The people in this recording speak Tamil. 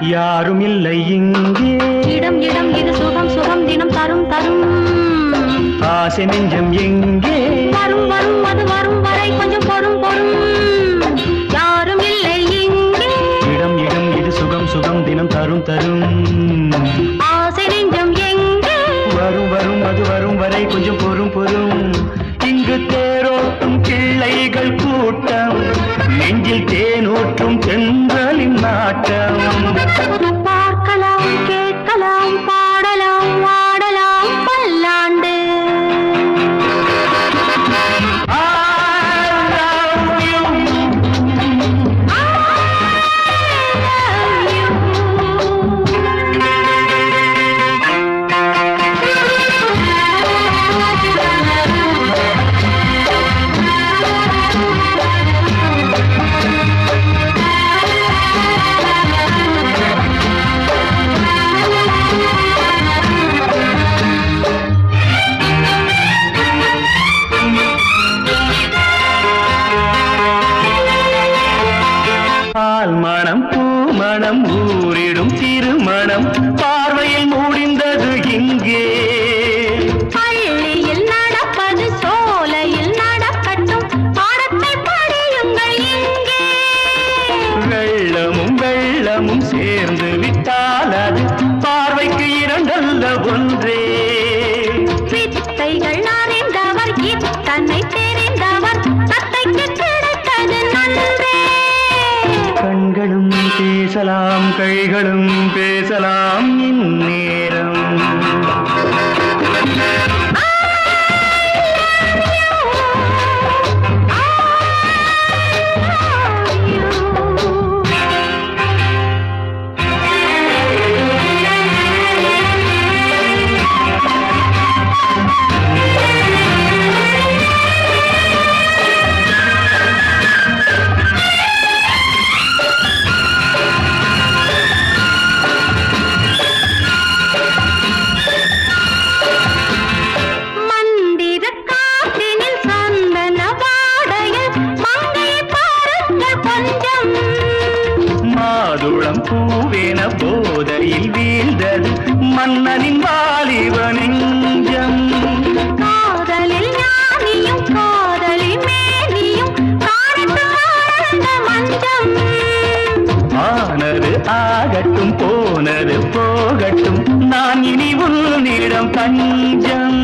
யாரும் இல்லை இங்கே. இடம் இடம் இது சுகம் சுகம் தினம் தரும் தரும். ஆசை நெஞ்சம் எங்கே? வரும் வரும் அது வரும் வரை கொஞ்சம் பொறும் பொறும். யாரும் இல்லை இங்கே. இடம் இடம் இது சுகம் சுகம் தினம் தரும் தரும். ஆசை நெஞ்சம் எங்கே? வரும் வரும் அது வரும் வரை கொஞ்சம் பொறும் பொறும். இங்கு தேரோட்டும் கிள்ளைகள் கூட்டம். நெஞ்சில் தேனூற்றும் தென்றலின் நாட்டம். Thank you. மணம் ஊரிடும் திருமணம் பார்வையில் முடிந்தது இங்கே. பள்ளியில் நடப்பது சோலையில் நடக்கட்டும். பாடத்தை படியுங்கள் இங்கே. வெள்ளமும் வெள்ளமும் சேர்ந்து பேசலாம் கைகளும் பேசலாம் இந்நேரம். மாதுளம் பூவேன போதையில் வீழ்ந்தது மன்னனின் வாலிப நெஞ்சம். காதலில் ஞானியும் காதலில் மேனியும் ஆனது ஆகட்டும் போனது போகட்டும் நான் இனி உன்னிடம் தஞ்சம்